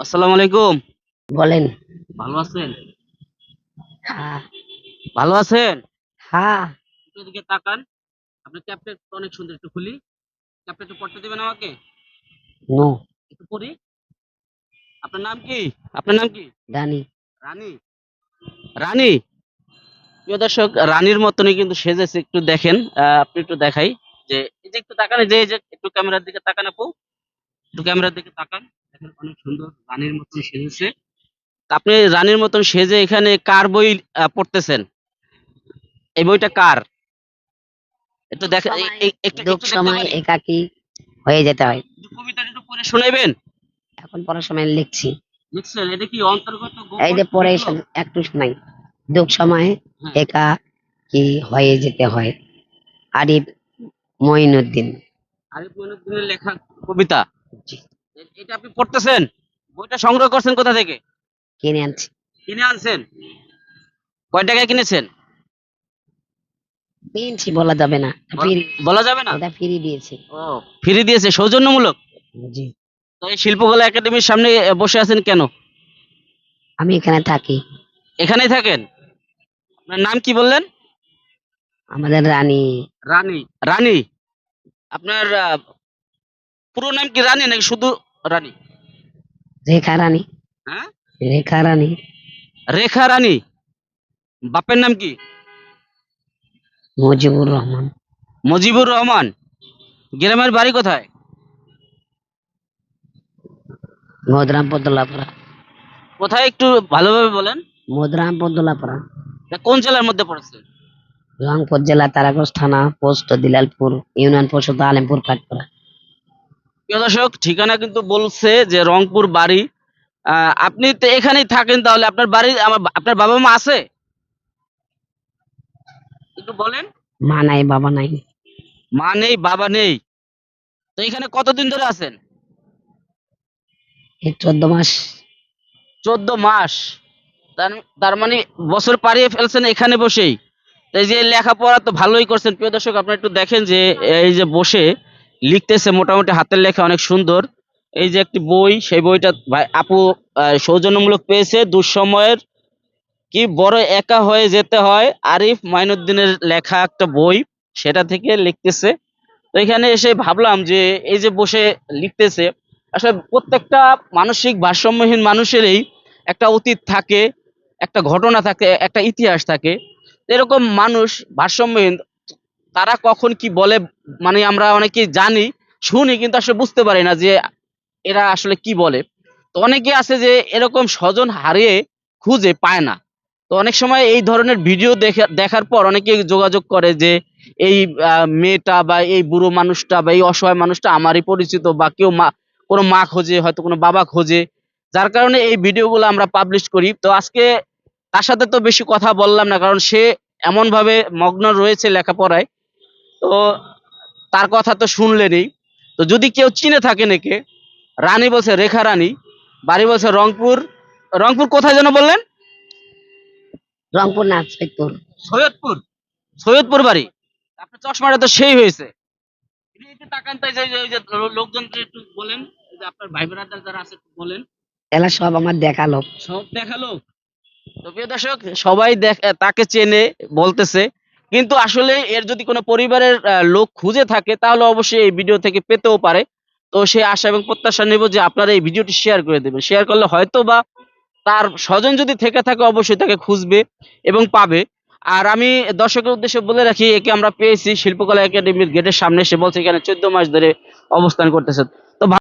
আসসালামু আলাইকুম। বলেন। ভালো আছেন? হ্যাঁ। ভালো আছেন? হ্যাঁ। একটু এদিকে তাকান। আপনার ক্যাপটা অনেক সুন্দর একটু খুলি। ক্যাপটা একটু পড়তে দেবেন আমাকে? নো। একটু পড়ি। আপনার নাম কি? আপনার নাম কি? জানি রানী? রানী? প্রিয় দর্শক রানীর মতনই কিন্তু সেজেছে একটু দেখেন। আহ, আপনি একটু দেখাই যে এই যে একটু তাকান যে একটু ক্যামেরার দিকে তাকান আপু। একটু ক্যামেরার দিকে তাকান। দেখেন অনেক সুন্দর রানীর মতন সেজেছে। আপনি রানীর মতন সেজে এখানে কার বই পড়তেছেন? এই বইটা কার? একটু দেখা এই- এই- একটু দুঃখ সময়? একাকি হয়ে যেতে হয়। কবিতাটা একটু পড়ে শোনাইবেন? এখন পড়ার সময় লিখছি। লিখছেন? এটা কি অন্তর্গত এই যে? শোন- একটু শোনাই। দুঃখ সময় হ্যাঁ। একা কি হয়ে যেতে হয়। আরিফ মঈনুদ্দিন। আরিফ মঈনুদ্দিনের লেখা কবিতা। এটা আপনি পড়তেছেন? বইটা সংগ্রহ করছেন কোথা থেকে? কিনে আনছি। কিনে আনছেন? কয় টাকায় কিনেছেন? কিনছি বলা যাবে না। ফ্রি। বলা যাবে না? এটা ফ্রি দিয়েছি। ও ফ্রি দিয়েছে সৌজন্যমূলক? জি। তো এই শিল্পকলা একাডেমির সামনে বসে আছেন কেন? আমি এখানে থাকি। এখানেই থাকেন? আপনার নাম কি বললেন? আমাদের রানী। রানী। রানী? আপনার পুরো নাম কি রানী নাকি শুধু রানী। রেখা রানী। হ্যাঁ? রেখা রানী। রেখা রানী। বাপের নাম কি? মুজিবুর রহমান। মুজিবুর রহমান। গ্রামের বাড়ি কোথায়? মধুরামপুর দোলাপাড়া কোথায় একটু ভালোভাবে বলেন। মধুরামপুর দোলাপাড়া এটা কোন জেলার মধ্যে পড়েছে? রংপুর জেলা তারাগঞ্জ থানা পোস্ট দিলালপুর ইউনিয়ন পরিষদ আলমপুর পাটপাড়া প্রিয় দর্শক ঠিকানা কিন্তু বলছে যে রংপুর বাড়ি। আপনি তো এখানেই থাকেন তাহলে আপনার বাড়ি আমার আপনার বাবা মা আছে? একটু বলেন। মা নাই বাবা নাই। মা নেই বাবা নেই। তো এখানে কতদিন ধরে আছেন? এই চোদ্দ মাস। চোদ্দ মাস। তার তার মানে বছর পাড়িয়ে ফেলছেন এখানে বসেই। এই যে লেখাপড়া তো ভালোই করছেন। প্রিয় দর্শক আপনারা একটু দেখেন যে এই যে বসে লিখতেছে মোটামুটি হাতের লেখা অনেক সুন্দর। এই যে একটি বই, সেই বইটা ভাই আপু সৌজন্যমূলক পেয়েছে। দুঃসময়ের কি বড় একা হয়ে যেতে হয়, আরিফ মাইনুদ্দিনের লেখা একটা বই, সেটা থেকে লিখতেছে। তো এখানে এসে ভাবলাম যে, এই যে বসে লিখতেছে, আসলে প্রত্যেকটা মানসিক ভারসাম্যহীন মানুষেরই একটা অতীত থাকে, একটা ঘটনা থাকে, একটা ইতিহাস থাকে। এরকম মানুষ ভারসাম্যহীন তারা কখন কি বলে মানে আমরা অনেকেই জানি, শুনি, কিন্তু আসলে বুঝতে পারি না যে এরা আসলে কি বলে। তো অনেকে আছে যে এরকম স্বজন হারিয়ে খুঁজে পায় না। তো অনেক সময় এই ধরনের ভিডিও দেখা, দেখার পর অনেকে যোগাযোগ করে যে এই মেয়েটা বা এই বুড়ো মানুষটা বা এই অসহায় মানুষটা আমারই পরিচিত বা কেউ মা, কোনো মা খোঁজে, হয়তো কোনো বাবা খোঁজে। যার কারণে এই ভিডিওগুলো আমরা পাবলিশ করি। তো আজকে তার সাথে তো বেশি কথা বললাম না, কারণ সে এমন ভাবে মগ্ন রয়েছে লেখাপড়ায়। তো তার কথা তো শুনলেনই। তো যদি কেউ চিনে থাকে নাকি রানী বলছে রেখা রানী বাড়ি বলছে রংপুর। রংপুর কোথায় যেন বললেন? রংপুর না সৈয়দপুর। সৈয়দপুর। সৈয়দপুর বাড়ি। আপনার চশমাটা তো সেই হয়েছে। তাকান তো এই যে- এই যে- এই যে লোকজনকে একটু বলেন যে আপনার ভাই ব্রাদার যারা আছে বলেন। এলা সব আমার দেখাল সব দেখাল তো প্রিয় দর্শক সবাই দেখ- তাকে চেনে বলতেছে। কিন্তু আসলে এর যদি কোনো পরিবারের লোক খুঁজে থাকে, তাহলে অবশ্যই এই ভিডিও থেকে পেতেও পারে। তো সে আশা এবং প্রত্যাশা নেব যে আপনারা এই ভিডিওটি শেয়ার করে দেবেন। শেয়ার করলে হয়তো বা তার স্বজন যদি থেকে থাকে, অবশ্যই তাকে খুঁজবে এবং পাবে। আর আমি দর্শকের উদ্দেশ্যে বলে রাখি, একে আমরা পেয়েছি শিল্পকলা একাডেমির গেটের সামনে। সে বলছে, এখানে চোদ্দ মাস ধরে অবস্থান করতেছে।